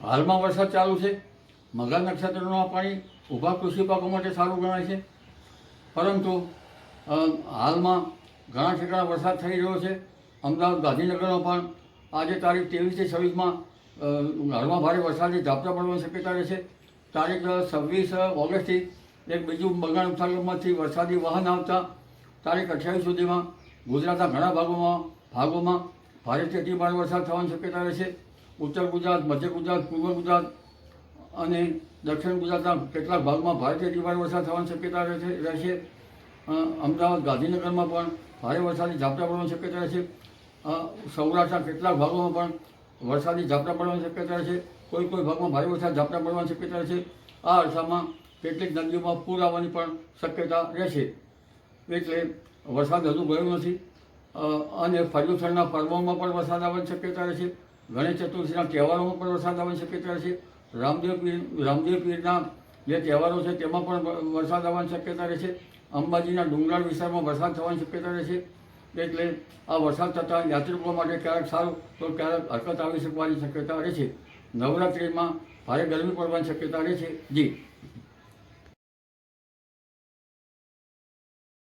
હાલમાં વરસાદ ચાલુ છે. મગા નક્ષત્રનું આ પાણી ઊભા કૃષિ પાકો માટે સારું ગણાય છે. પરંતુ હાલમાં ઘણા ઠેકાણા વરસાદ થઈ રહ્યો છે. અમદાવાદ ગાંધીનગરમાં પણ આજે તારીખ ત્રેવીસથી છવ્વીસમાં હાલમાં ભારે વરસાદની ઝાપટા પડવાની શક્યતા રહેશે તારીખ છવ્વીસ ઓગસ્ટથી એક બીજું બંગાળ ઉપસાગરમાંથી વરસાદી વાહન આવતા તારીખ અઠ્યાવીસ સુધીમાં ગુજરાતના ઘણા ભાગોમાં ભાગોમાં ભારેથી અતિ ભારે વરસાદ થવાની શક્યતા રહેશે ઉત્તર ગુજરાત, મધ્ય ગુજરાત, પૂર્વ ગુજરાત અને દક્ષિણ ગુજરાતના કેટલાક ભાગમાં ભારે ભારે વરસાદ થવાની શક્યતા રહેશે રહેશે અમદાવાદ, ગાંધીનગરમાં પણ ભારે વરસાદી ઝાપટા પડવાની શક્યતા રહેશે સૌરાષ્ટ્રના કેટલાક ભાગોમાં પણ વરસાદી ઝાપટા પડવાની શક્યતા રહેશે કોઈ કોઈ ભાગમાં ભારે વરસાદ ઝાપટા પડવાની શક્યતા રહેશે આ અરસામાં કેટલીક નદીઓમાં પૂર આવવાની પણ શક્યતા રહેશે એટલે વરસાદ હજુ ગયો નથી. અને પર્યુષણના પર્વોમાં પણ વરસાદ આવવાની શક્યતા રહેશે ગણેશ ચતુર્થીના તહેવારોમાં પણ વરસાદ આવવાની શક્યતા રહેશે રામદેવ પીર, રામદેવ પીરના જે તહેવારો છે, તેમાં પણ વરસાદ આવવાની શક્યતા રહેશે અંબાજીના ડુંગરાળ વિસ્તારમાં વરસાદ થવાની શક્યતા રહેશે એટલે આ વરસાદ થતાં યાત્રિકો માટે ક્યારેક સારું, તો ક્યારેક હરકત આવી શકવાની શક્યતા રહે છે. નવરાત્રિમાં ભારે ગરમી પડવાની શક્યતા રહે છે. જી.